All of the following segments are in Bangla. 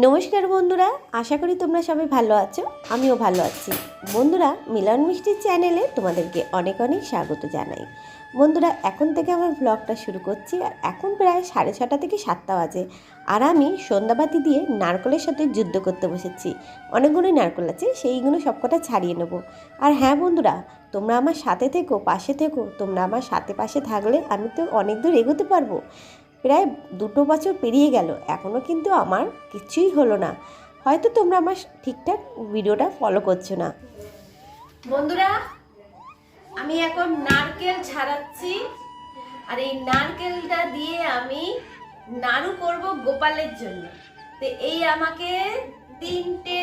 নমস্কার বন্ধুরা, আশা করি তোমরা সবাই ভালো আছো, আমিও ভালো আছি। বন্ধুরা, মিলন মিষ্টির চ্যানেলে তোমাদেরকে অনেক অনেক স্বাগত জানাই। বন্ধুরা, এখন থেকে আমার ব্লগটা শুরু করছি আর এখন প্রায় সাড়ে ছটা থেকে সাতটা বাজে আর আমি সন্ধ্যাবাতি দিয়ে নারকলের সাথে যুদ্ধ করতে বসেছি। অনেকগুলোই নারকল আছে, সেইগুলো সবকটা ছাড়িয়ে নেব। আর হ্যাঁ বন্ধুরা, তোমরা আমার সাথে থেকো, পাশে থেকো, তোমরা আমার সাথে পাশে থাকলে আমি তো অনেক দূর এগোতে পারব। প্রায় দুটো বছর পেরিয়ে গেল। এখনও কিন্তু আমার কিছুই হলো না। হয়তো তোমরা আমার ঠিকঠাক ভিডিওটা ফলো করছ না। বন্ধুরা, আমি এখন নারকেল ছাড়াচ্ছি। আর এই নারকেলটা দিয়ে আমি নাড়ু করব গোপালের জন্য। তো এই আমাকে তিনটে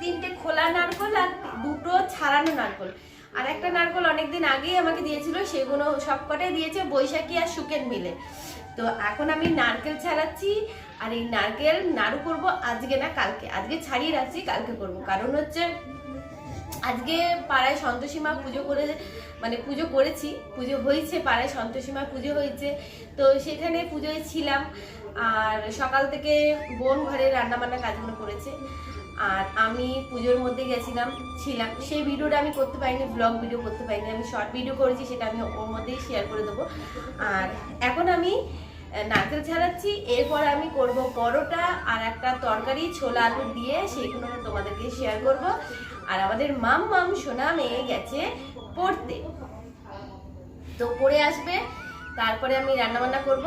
তিনটে খোলা নারকল আর দুটো ছাড়ানো নারকল। আর একটা নারকল অনেকদিন আগেই আমাকে দিয়েছিল, সেগুলো সবকটাই দিয়েছে বৈশাখী আর সুকেন মিলে। তো এখন আমি নারকেল ছাড়াচ্ছি, আর এই নারকেল নাড়ু করব আজকে না কালকে। আজকে ছাড়িয়ে রাখছি, কালকে করব। কারণ হচ্ছে আজকে পাড়ায় সন্তোষী মা পুজো করে মানে পুজো করেছি, পুজো হয়েছে পাড়ায়, সন্তোষী মা পুজো হয়েছে। তো সেখানে পুজোয় ছিলাম, আর সকাল থেকে বোন ঘরে রান্নাবান্না কাজগুলো করেছে। আর আমি পুজোর মধ্যে গেছিলাম, ছিলাম। সেই ভিডিওটা আমি করতে পারিনি ব্লগ ভিডিও করতে পারিনি। আমি শর্ট ভিডিও করেছি, সেটা আমি ওর মধ্যেই শেয়ার করে দেবো। আর এখন আমি নারকেল ছাড়াচ্ছি। এরপর আমি করব পরোটা আর একটা তরকারি, ছোলা আলু দিয়ে সেইগুলো আমি তোমাদেরকে শেয়ার করব। আর আমাদের মাম মাম সোনা মেয়ে গেছে পড়তে। তো পড়ে আসবে। তারপরে আমি রান্না বান্না করব।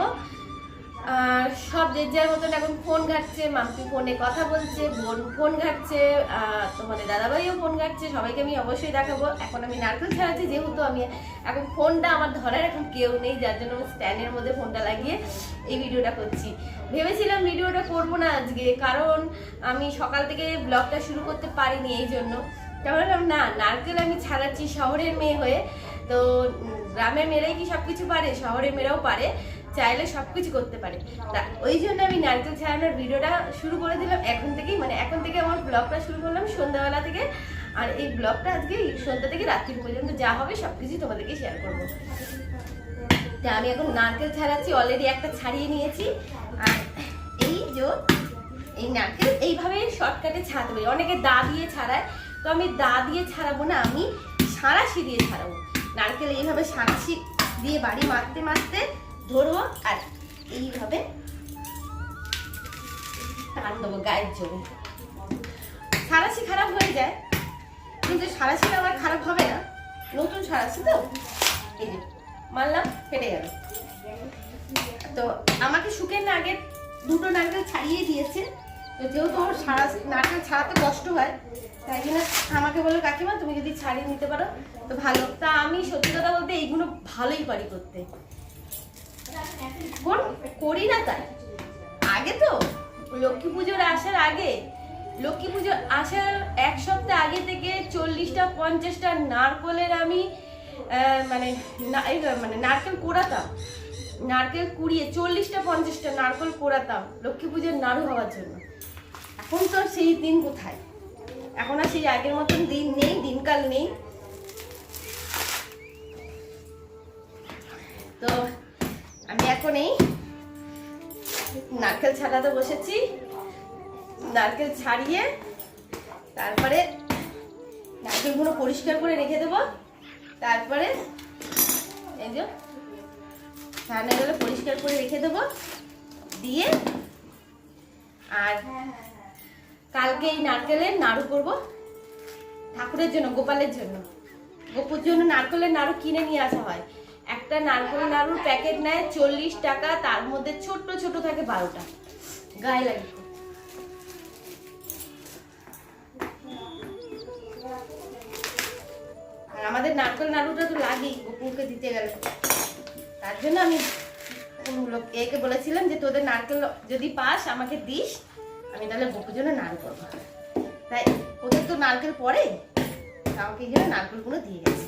সব যে যার মতন এখন ফোন ঘাটছে, মাম্পি ফোনে কথা বলছে, বোন ফোন ঘাটছে তোমাদের দাদাভাইও ফোন ঘাটছে, সবাইকে আমি অবশ্যই দেখাবো। এখন আমি নারকেল ছাড়াচ্ছি যেহেতু আমি এখন ফোনটা আমার ধরার এখন কেউ নেই, যার জন্য আমি স্ট্যান্ডের মধ্যে ফোনটা লাগিয়ে এই ভিডিওটা করছি। ভেবেছিলাম ভিডিওটা করব না আজকে, কারণ আমি সকাল থেকে ব্লগটা শুরু করতে পারিনি এই জন্য। তাহলে না, নারকেল আমি ছাড়াচ্ছি শহরের মেয়ে হয়ে। তো গ্রামের মেয়েরাই কি সব কিছু পারে? শহরের মেয়েরাও পারে। চাইলে সবকিছু করতে পারে। তা ওই জন্য আমি নারকেল ছাড়ানোর ভিডিওটা শুরু করে দিলাম এখন থেকেই। মানে এখন থেকে আমার ব্লগটা শুরু করলাম সন্ধ্যাবেলা থেকে। আর এই ব্লগটা আজকে সন্ধ্যা থেকে রাত্রি পর্যন্ত যা হবে সবকিছু তোমাদেরকে শেয়ার করব। তা আমি এখন নারকেল ছাড়াচ্ছি অলরেডি একটা ছাড়িয়ে নিয়েছি। আর এই যে এই নারকেল, এইভাবে শর্টকাটে পারি। অনেকে দা দিয়ে ছাড়ায়। তো আমি দা দিয়ে ছাড়াবো না, আমি সাঁড়াশি দিয়ে ছাড়াবো। নারকেল এইভাবে সাঁড়াশি দিয়ে বাড়ি মারতে মারতে ধরবো আর এইভাবে টান দেবো গায়ের জন্য। সাঁড়াশি খারাপ হয়ে যায়। কিন্তু সাঁড়াশিটা আমার খারাপ হবে না। নতুন সাঁড়াশি তো? এই যে মারলাম ফেটে যাবে। তো আমাকে শুকের না আগে দুটো নারকেল ছাড়িয়ে দিয়েছে। যেহেতু ওর সারা নারকেল ছাড়াতে কষ্ট হয়, তাই জন্য আমাকে বলল, কাকিমা, তুমি যদি ছাড়িয়ে নিতে পারো, তো ভালো। তা আমি সত্যি কথা বলতে এইগুলো ভালোই পারি করতে। করি না তাই। আগে তো, লক্ষ্মী পুজোর আসার আগে। লক্ষ্মী পুজো আসার এক সপ্তাহ আগে থেকে চল্লিশটা, পঞ্চাশটা নারকলের আমি মানে মানে নারকেল কোড়াতাম। নারকেল কুড়িয়ে চল্লিশটা, পঞ্চাশটা নারকেল কোড়াতাম লক্ষ্মী পুজোর নাড়ু হওয়ার জন্য। এখন তো সেই দিন কোথায়? এখন আর সেই আগের মতন দিন নেই, দিনকাল নেই। তো আমি এখন এই নারকেল ছাড়াতে বসেছি। নারকেল ছাড়িয়ে তারপরে নারকেলগুলো পরিষ্কার করে রেখে দেবো। তারপরে ছানাগুলো পরিষ্কার করে রেখে দেবো। দিয়ে আর কালকে এই নারকেলের নাড়ু করব ঠাকুরের জন্য, গোপালের জন্য। গোপুর জন্য নারকেলের নাড়ু কিনে নিয়ে আসা হয়। একটা নারকেল নাড়ুর প্যাকেট নেয়, চল্লিশ টাকা, তার মধ্যে ছোট্ট ছোট থাকে বারোটা। গায়ে লাগে। আর আমাদের নারকেল নাড়ুটা তো লাগেই, গোপুকে দিতে গেলে। তার জন্য আমি একে বলেছিলাম যে তোদের নারকেল যদি পাস, আমাকে দিস, আমি তাহলে গোপুর জন্য করব তাই, ওদের তো নারকেল পরে আমাকে জন্য নারকেলগুলো দিয়ে গেছে।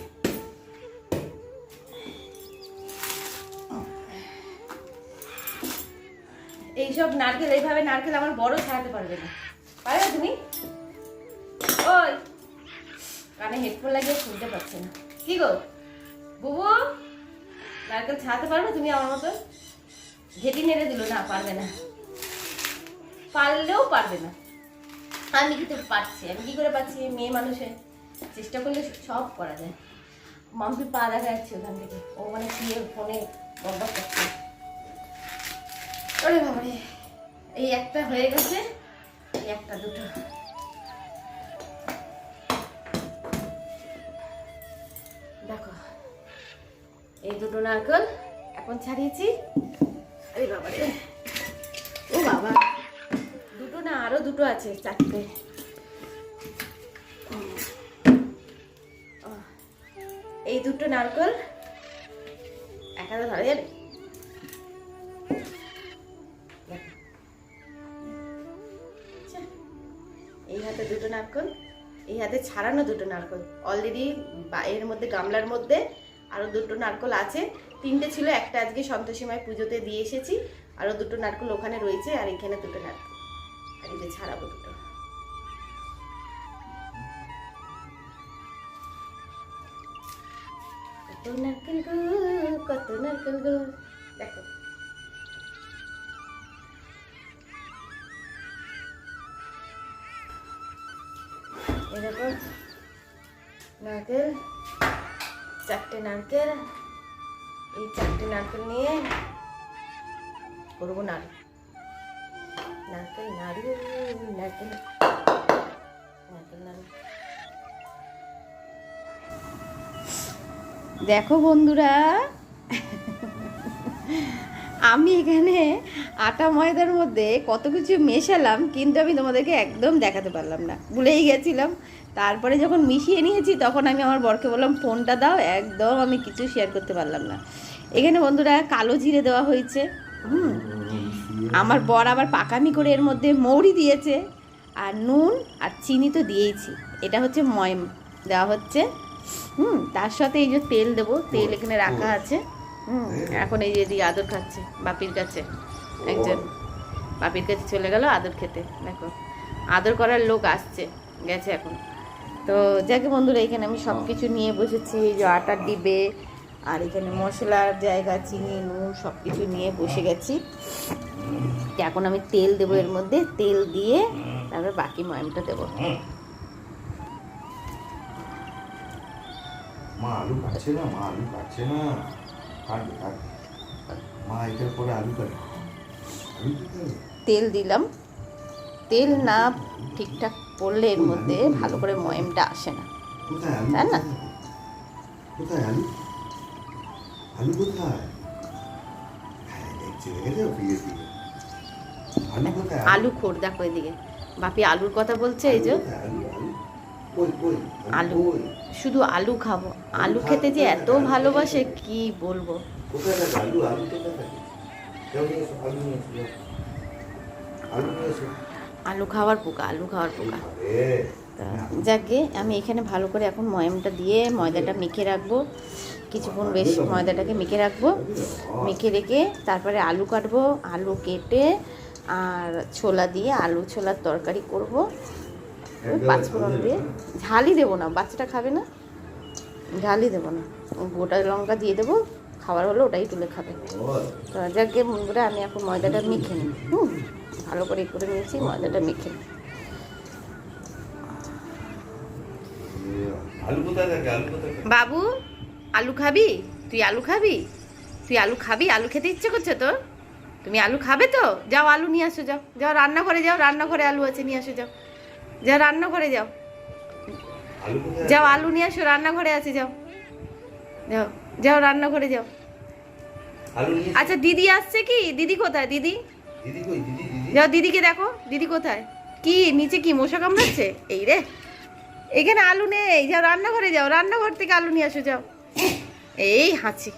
এইসব নারকেল, এইভাবে নারকেল আমার বড় ছাড়াতে পারবে না। পারবে তুমি? ওই। কানে হেডফোন লাগিয়ে শুনতে পাচ্ছে না। কি গো? বুবু, নারকেল ছাড়াতে পারবে তুমি আমার মতো ঘেটি নেড়ে দিল না, পারবে না। পারলেও পারবে না। আমি কিন্তু পারছি, আমি কি করে পারছি? মেয়ে মানুষের চেষ্টা করলে সব করা যায়। মাম্পি পা দেখা যাচ্ছে ওখান থেকে। ও মানে শুয়ে ফোনে বকবক করছে। ওরে বাবারে, এই একটা হয়ে গেছে, এই একটা দুটো। দেখো, এই দুটো নারকেল এখন ছাড়িয়েছি। আরে বাবা রে ও বাবা, দুটো না, আরও দুটো আছে, চারটে। এই দুটো নারকেল, এক ধরে দুটো নারকেল, এই হাতে ছাড়ানো দুটো নারকেল। অলরেডি এর মধ্যে, গামলার মধ্যে আরও দুটো নারকেল আছে। তিনটে ছিল, একটা আজকে সন্তোষী মায় পুজোতে দিয়ে এসেছি। আরও দুটো নারকেল ওখানে রয়েছে, আর এখানে দুটো নারকেল। আর এই যে ছাড়াবো দুটো। কত নারকেল গো, কত নারকেল গো। দেখো। এরকম নারকেল, চারটে নারকেল, এই চারটে নারকেল নিয়ে করব নাড়ু। নারকেল নাড়ু, নারকেল নারকেল নাড়ু দেখো বন্ধুরা আমি এখানে আটা ময়দার মধ্যে কত কিছু মেশালাম কিন্তু আমি তোমাদেরকে একদম দেখাতে পারলাম না। ভুলেই গেছিলাম। তারপরে যখন মিশিয়ে নিয়েছি তখন আমি আমার বরকে বললাম ফোনটা দাও একদম আমি কিছু শেয়ার করতে পারলাম না। এখানে বন্ধুরা কালো জিরে দেওয়া হয়েছে। হুম? আমার বর আবার পাকামি করে এর মধ্যে মৌরি দিয়েছে আর নুন আর চিনি তো দিয়েইছি। এটা হচ্ছে ময়ম দেওয়া হচ্ছে। হুম? তার সাথে এই যে তেল দেবো তেল এখানে রাখা আছে। এখন এই যে দিয়ে আদর খাচ্ছে বাপির কাছে। একজন বাপির কাছে চলে গেল আদর খেতে দেখো। আদর করার লোক আসছে গেছে এখন। তো যাকে বন্ধুরা এখানে আমি সব কিছু নিয়ে বসেছি এই যে আটার ডিবে আর এখানে মশলার জায়গা চিনি নুন সব কিছু নিয়ে বসে গেছি। এখন আমি তেল দেবো এর মধ্যে তেল দিয়ে তারপরে বাকি ময়মটা দেবো। মা আলু কাটছে না মা আলু কাটছে না। কাটবে কাটবে মা এটার পরে আলু কাটবে। তেল দিলাম। তেল না ঠিকঠাক পড়লে এর মধ্যে ভালো করে ময়মটা আসে না। তাই না? কোথায় আলু? আলু কোথায়? হ্যাঁ আলু খোর দেখো এদিকে। বাপি আলুর কথা বলছে এই যে? আলু শুধু আলু খাব। আলু খেতে যে এত ভালোবাসে কি বলব? আলু খাওয়ার পোকা আলু খাওয়ার পোকা। তা যাকে আমি এখানে ভালো করে এখন ময়মটা দিয়ে ময়দাটা মেখে রাখব। কিছুক্ষণ বেশ ময়দাটাকে মেখে রাখব। মেখে রেখে তারপরে আলু কাটবো আলু কেটে আর ছোলা দিয়ে আলু ছোলার তরকারি করব। ওই পাঁচফোড়ন দিয়ে ঝালই দেবো না বাচ্চাটা খাবে না? ঝালই দেবো না। গোটা লঙ্কা দিয়ে দেবো খাবার হলে ওটাই তুলে খাবে। তো যাকে করে আমি এখন ময়দাটা মেখে নিই হুম? ভালো করে করে নিয়েছি ময়দাটা মেখে নিই। বাবু আলু খাবি? তুই আলু খাবি? তুই আলু খাবি? আলু খেতে ইচ্ছে করছে তো তুমি আলু খাবে তো? যাও আলু নিয়ে আসো যাও। যাও রান্নাঘরে যাও রান্নাঘরে আলু আছে নিয়ে আসো যাও। যাও রান্নাঘরে যাও। যাও আলু নিয়ে আসো রান্নাঘরে আছে যাও। যাও যাও রান্নাঘরে যাও। আচ্ছা দিদি আসছে কি? দিদি কোথায় দিদি? যাও দিদিকে দেখো দিদি কোথায়? কি নিচে কি মশা কামড়াচ্ছে? এই রে। এখানে আলু নেই যাও রান্নাঘরে যাও রান্নাঘর থেকে আলু নিয়ে আসো যাও। এই হাঁচি।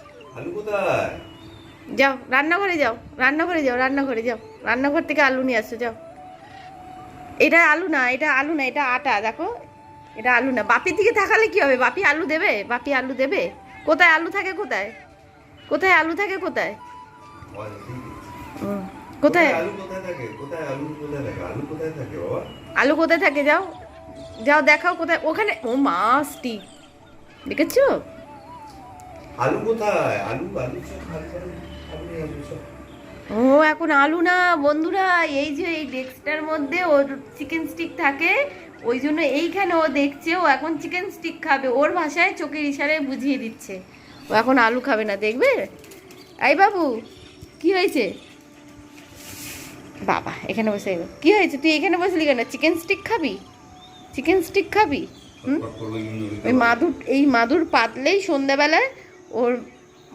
যাও রান্নাঘরে যাও রান্নাঘরে যাও রান্নাঘরে যাও রান্নাঘর থেকে আলু নিয়ে আসো যাও। এটা আলু না এটা আলু না এটা আটা দেখো। এটা আলু না। বাপির দিকে তাকালে কি হবে? বাপি আলু দেবে? বাপি আলু দেবে? কোথায় আলু থাকে কোথায়? কোথায় আলু থাকে কোথায়? কোথায়? আলু কোথায় থাকে? যাও। যাও দেখাও কোথায়। ওখানে ও মাছটি দেখেছ? আলু কোথায়? আলু আলু ও এখন আলু না বন্ধুরা এই যে এই ডেস্কটার মধ্যে ওর চিকেন স্টিক থাকে ওই জন্য এইখানে ও দেখছে ও এখন চিকেন স্টিক খাবে ওর ভাষায় চোখের ইশারায় বুঝিয়ে দিচ্ছে। ও এখন আলু খাবে না দেখবে? এই বাবু কি হয়েছে? বাবা এখানে বসে। কি হয়েছে? তুই এখানে বসলি কেন? চিকেন স্টিক খাবি? চিকেন স্টিক খাবি? ওই মাদুর এই মাদুর পাতলেই সন্ধ্যাবেলায় ওর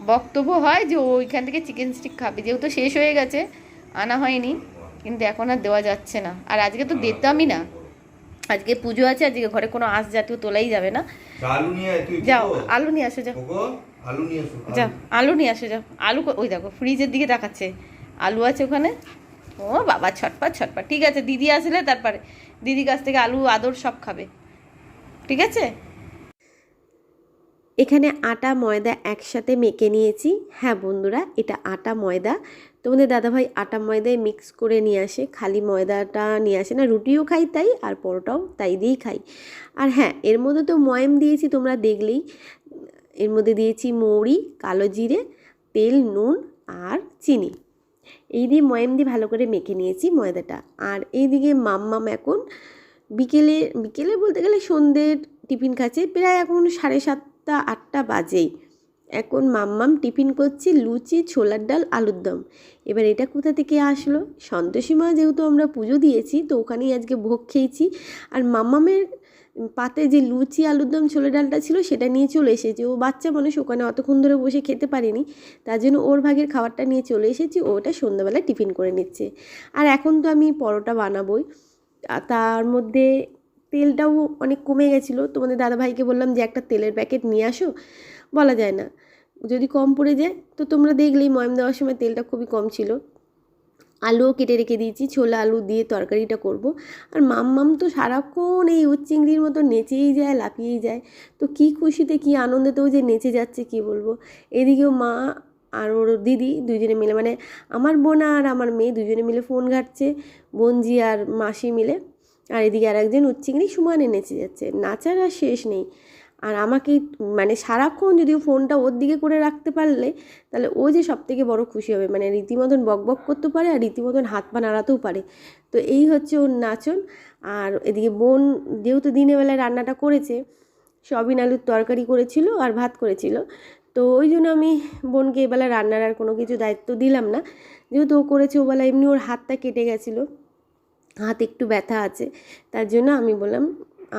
বক্তব্য হয় যে ওইখান থেকে চিকেন স্টিক খাবে। যেহেতু শেষ হয়ে গেছে আনা হয়নি কিন্তু এখন আর দেওয়া যাচ্ছে না। আর আজকে তো দিতামই না। আজকে পুজো আছে আজকে ঘরে কোনো আঁশ জাতীয় তোলাই যাবে না। যাও আলু নিয়ে আসো যাও। যাও আলু নিয়ে আসো যাও। আলু ওই দেখো ফ্রিজের দিকে তাকাচ্ছে। আলু আছে ওখানে। ও বাবা ছটপট ছটপট। ঠিক আছে দিদি আসলে তারপরে দিদি কাছ থেকে আলু আদর সব খাবে। ঠিক আছে? এখানে আটা, ময়দা একসাথে মেখে নিয়েছি। হ্যাঁ বন্ধুরা, এটা আটা, ময়দা। তোমাদের দাদাভাই আটা ময়দায় মিক্স করে নিয়ে আসে। খালি ময়দাটা নিয়ে আসে না, রুটিও খাই তাই, আর পরোটাও তাই দিয়েই খাই। আর হ্যাঁ এর মধ্যে তো ময়ম দিয়েছি তোমরা দেখলেই। এর মধ্যে দিয়েছি মৌরি, কালো জিরে, তেল, নুন আর চিনি। এই দিয়ে ময়ম দিয়ে ভালো করে মেখে নিয়েছি ময়দাটা। আর এইদিকে মাম্মাম এখন বিকেলে বিকেলে বলতে গেলে সন্ধ্যের টিফিন খাচ্ছে। প্রায় এখন সাড়ে সাতটা আটটা বাজেই। এখন মাম্মাম টিফিন করছি লুচি, ছোলার ডাল, আলুর দম। এবার এটা কোথা থেকে আসলো? সন্তোষী মা যেহেতু আমরা পুজো দিয়েছি, তো ওখানেই আজকে ভোগ খেয়েছি। আর মাম্মামের পাতে যে লুচি, আলুর দম ছোলা ডালটা ছিল, সেটা নিয়ে চলে এসেছে। ও বাচ্চা মানুষ, ওখানে অতক্ষণ ধরে বসে খেতে পারেনি। তার জন্য ওর ভাগের খাবারটা নিয়ে চলে এসেছি। ওটা সন্ধ্যাবেলায় টিফিন করে নিচ্ছে। আর এখন তো আমি পরোটা বানাবোই। তার মধ্যে তেলটাও অনেক কমে গেছিল। তোমাদের দাদাভাইকে বললাম যে, একটা তেলের প্যাকেট নিয়ে আসো। বলা যায় না। যদি কম পড়ে যায়, তো তোমরা দেখলেই ময়ম দেওয়ার সময় তেলটা খুবই কম ছিল। আলুও কেটে রেখে দিয়েছি, ছোলা আলু দিয়ে তরকারিটা করব। আর মাম্মাম তো সারাক্ষণ এই উচ্চিংড়ির মতো নেচেই যায়, লাফিয়েই যায়। তো কী খুশিতে, কী আনন্দেতেও যে নেচে যাচ্ছে, কি বলব? এদিকেও মা আর ওর দিদি দুজনে মিলে মানে আমার বোন আর আমার মেয়ে দুজনে মিলে ফোন ঘাটছে বোনজি আর মাসি মিলে। আর এদিকে আর একজন উচ্চিংড়ি সমানে নেচে যাচ্ছে। নাচার আর শেষ নেই। আর আমাকে মানে সারাক্ষণ যদি ফোনটা ওর দিকে করে রাখতে পারলে, তাহলে ও যে সব থেকে বড়ো খুশি হবে। মানে রীতিমতন বক বক করতে পারে আর রীতিমতন হাত পা নাড়াতেও পারে। তো এই হচ্ছে ওর নাচন। আর এদিকে বোন যেহেতু দিনের বেলায় রান্নাটা করেছে, সবিন আলুর তরকারি করেছিল আর ভাত করেছিল। তো ওই জন্য আমি বোনকে এবেলা রান্নার আর কোনো কিছু দায়িত্ব দিলাম না। যেহেতু ও করেছে ওবেলা এমনি ওর হাতটা কেটে গেছিল। হাত একটু ব্যথা আছে, তার জন্য আমি বললাম,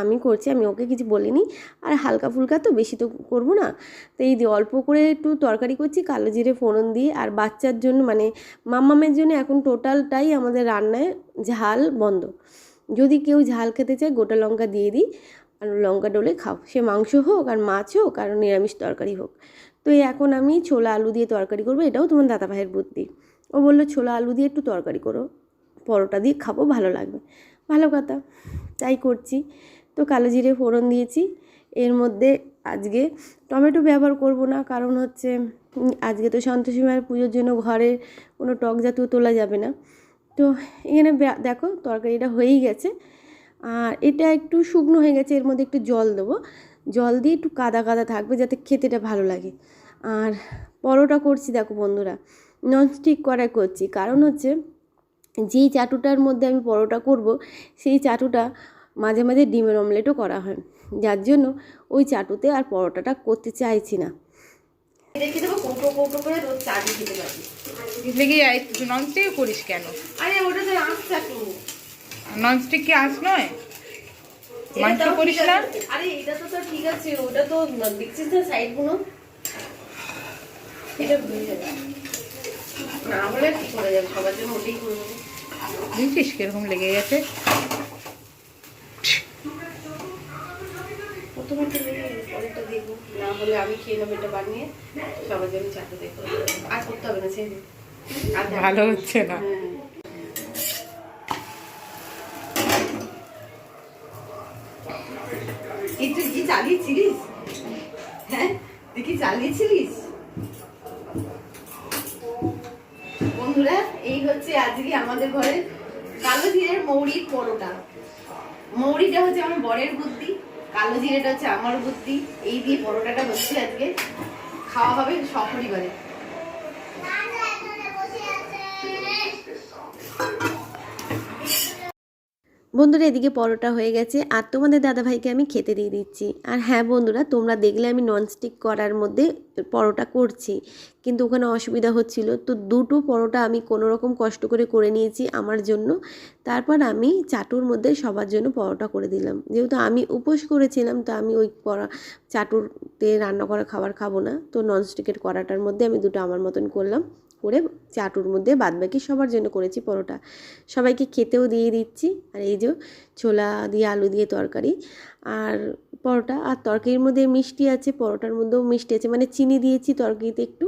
আমি করছি, আমি ওকে কিছু বলিনি, আর হালকা ফুলকা তো বেশি তো করব না। তো এই অল্প করে একটু তরকারি করছি, কালো জিরে, ফোড়ন দিয়ে, আর বাচ্চার জন্য মানে মাম্মামের জন্য এখন টোটালটাই আমাদের রান্নায় ঝাল বন্ধ। যদি কেউ ঝাল খেতে চায়, গোটা লঙ্কা দিয়ে দিই, আর লঙ্কা ডলে খাও। সে মাংস হোক, আর মাছ হোক, আর নিরামিষ তরকারি হোক। তো এখন আমি ছোলা আলু দিয়ে তরকারি করব, এটাও তোমার দাদা ভাইয়ের বুদ্ধি। ও বলল, ছোলা আলু দিয়ে একটু তরকারি করো। পরোটা দিয়ে খাব, ভালো লাগবে। ভালো কথা, তাই করছি। তো কালো জিরে ফোড়ন দিয়েছি। এর মধ্যে আজকে টমেটো ব্যবহার করব না, কারণ হচ্ছে আজকে তো সন্তোষী মায়ের পুজোর জন্য ঘরে কোনো টক জাতীয় তোলা যাবে না। তো এখানে দেখো তরকারিটা হয়েই গেছে। আর এটা একটু শুকনো হয়ে গেছে, এর মধ্যে একটু জল দেবো। জল দিয়ে একটু কাদা কাদা থাকবে যাতে খেতেটা ভালো লাগে। আর পরোটা করছি, দেখো বন্ধুরা, ননস্টিক কড়াই করছি। কারণ হচ্ছে যেই চাটুটার মধ্যে আমি পরোটা করব সেই চাটুটা মাঝে মাঝে ডিমের অমলেটও করা হয়। যার জন্য ওই চাটুতে আর পরোটাটা করতে চাইছি না। রেখে দেবো কৌটো কৌটো করে রোজ চাটনি খেতে পারবি। লেগে ননস্টিক করিস কেন? আরে ওটা তো আঁশ চাটু। ননস্টিক কি আস নয়? মাংস করিস না? আরে এটা তো তো ঠিক আছে ওটা তো দেখছিস না সাইড এটা ভুলে যাবে না হলে কি করে যাবে? সবার জন্য ওটাই করব। বুঝছিস কীরকম লেগে গেছে? প্রথমে তো লেগে গেছে, পরেরটা দেখব না হলে আমি খেয়ে নেব এটা বানিয়ে সবার জন্য চাটতে দেখব আর করতে হবে না ছেড়ে দে। আর দেখ- ভালো হচ্ছে না। হ্যাঁ। এই তুই কি চালিয়েছিলিস? হ্যাঁ? তুই কি চালিয়েছিলিস বন্ধুরা এই হচ্ছে আজকে আমাদের ঘরের কালো জিরের মৌরির পরোটা। মৌরিটা হচ্ছে আমার বরের বুদ্ধি, কালো জিরেটা হচ্ছে আমার বুদ্ধি। এই দিয়ে পরোটাটা হচ্ছে আজকে খাওয়া হবে সপরিবারে। বন্ধুরা, এদিকে পরোটা হয়ে গেছে আর তোমাদের দাদাভাইকে আমি খেতে দিয়ে দিচ্ছি। আর হ্যাঁ বন্ধুরা, তোমরা দেখলে আমি ননস্টিক করার মধ্যে পরোটা করছি, কিন্তু ওখানে অসুবিধা হচ্ছিল। তো দুটো পরোটা আমি কোনো রকম কষ্ট করে করে নিয়েছি আমার জন্য। তারপর আমি চাটুর মধ্যে সবার জন্য পরোটা করে দিলাম। যেহেতু আমি উপোস করেছিলাম, তো আমি ওই পরা চাটুরতে রান্না করা খাবার খাব না। তো ননস্টিকের কড়াটার মধ্যে আমি দুটো আমার মতন করলাম। করে চাটুর মধ্যে বাদবাকি সবার জন্য করেছি পরোটা। সবাইকে খেতেও দিয়ে দিচ্ছি। আর এই যে ছোলা দিয়ে আলু দিয়ে তরকারি আর পরোটা আর তরকারির মধ্যে মিষ্টি আছে, পরোটার মধ্যেও মিষ্টি আছে। মানে চিনি দিয়েছি তরকারিতে একটু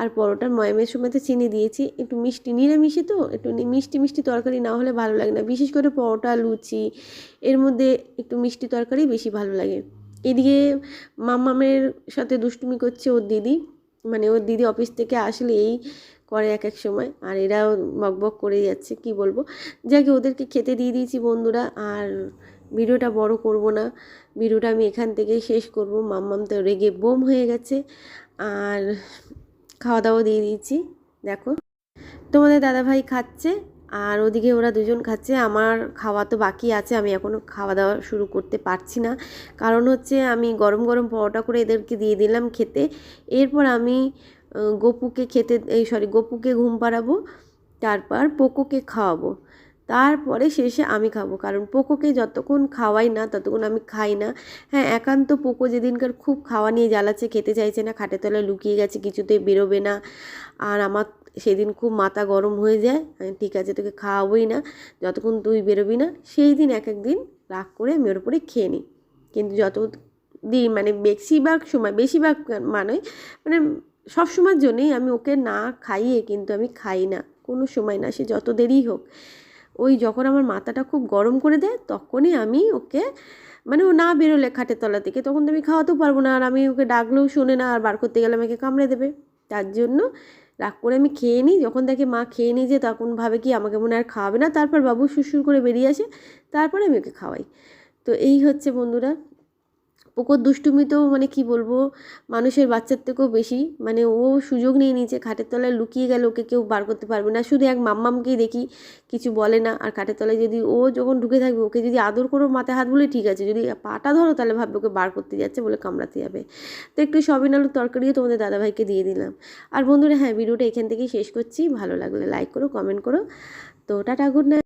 আর পরোটার ময়ামের সময় তো চিনি দিয়েছি। একটু মিষ্টি নিরামিষে তো, একটু মিষ্টি মিষ্টি তরকারি না হলে ভালো লাগে না। বিশেষ করে পরোটা, লুচি, এর মধ্যে একটু মিষ্টি তরকারি বেশি ভালো লাগে। এদিকে মামামের সাথে দুষ্টুমি করছে ওর দিদি। মানে ওর দিদি অফিস থেকে আসলে এই করে এক এক সময়। আর এরাও বকবক করে যাচ্ছে, কি বলব? যাকে, ওদেরকে খেতে দিয়ে দিয়েছি বন্ধুরা। আর ভিডিওটা বড় করব না। ভিডিওটা আমি এখান থেকেই শেষ করব। মাম্মাম তো রেগে বোম হয়ে গেছে। আর খাওয়া দাওয়া দিয়ে দিয়েছি। দেখো, তোমাদের দাদাভাই খাচ্ছে। আর ওদিকে ওরা দুজন খাচ্ছে। আমার খাওয়া তো বাকি আছে, আমি এখনও খাওয়া দাওয়া শুরু করতে পারছি না। কারণ হচ্ছে আমি গরম গরম পরোটা করে এদেরকে দিয়ে দিলাম খেতে। এরপর আমি গোপুকে খেতে, এই সরি গপুকে ঘুম পাড়াবো, তারপর পোকোকে খাওয়াবো। তারপরে শেষে আমি খাব। কারণ পোকোকে যতক্ষণ খাওয়াই না, ততক্ষণ আমি খাই না। হ্যাঁ একান্ত পোকো যেদিনকার খুব খাওয়া নিয়ে জ্বালাচ্ছে, খেতে চাইছে না, খাটের তলায় লুকিয়ে গেছে, কিছুতেই বেরোবে না। আর আমার সেদিন খুব মাথা গরম হয়ে যায়। ঠিক আছে, তোকে খাওয়াবোই না, যতক্ষণ তুই বেরোবি না সেই দিন এক এক দিন রাগ করে আমি ওর উপরে খেয়ে নিই। কিন্তু যত দিন মানে বেশিরভাগ সময়, বেশিরভাগ মানে মানে সব সময়ের জন্যই আমি ওকে না খাইয়ে কিন্তু আমি খাই না। কোনো সময় না, সে যত দেরি হোক। ওই যখন আমার মাথাটা খুব গরম করে দেয়, তখনই আমি ওকে মানে ও না বেরোলে খাটের তলা থেকে, তখন তো আমি খাওয়াতেও পারব না, আর আমি ওকে ডাকলেও শোনে না, আর বার করতে গেলে আমাকে কামড়ে দেবে। তার জন্য রাগ করে আমি খেয়ে নিই, যখন দেখে মা খেয়ে নিই যে তখন ভাবে কি আমাকে মনে আর খাওয়াবে না। তারপর বাবু সুসুর করে বেরিয়ে আসে, তারপরে আমি ওকে খাওয়াই। তো এই হচ্ছে বন্ধুরা পোকোর দুষ্টুমিতেও মানে কি বলব, মানুষের বাচ্চার থেকেও বেশি। মানে ও সুযোগ নিয়ে নিয়েছে খাটের তলায় লুকিয়ে গেলে ওকে কেউ বার করতে পারবে না। শুধু এক মাম্মামকেই দেখি, কিছু বলে না। আর খাটের তলায় যদি ও যখন ঢুকে থাকবে, ওকে যদি আদর করো মাথায় হাত বলে, ঠিক আছে। যদি পাটা ধরো, তাহলে ভাববে ওকে বার করতে যাচ্ছে বলে কামড়াতে যাবে। তো একটু সবিন আলুর তরকারিও তোমাদের দাদাভাইকে দিয়ে দিলাম। আর বন্ধুরা হ্যাঁ ভিডিওটা এখান থেকেই শেষ করছি। ভালো লাগলে লাইক করো কমেন্ট করো। তো টাটা গুড নাইট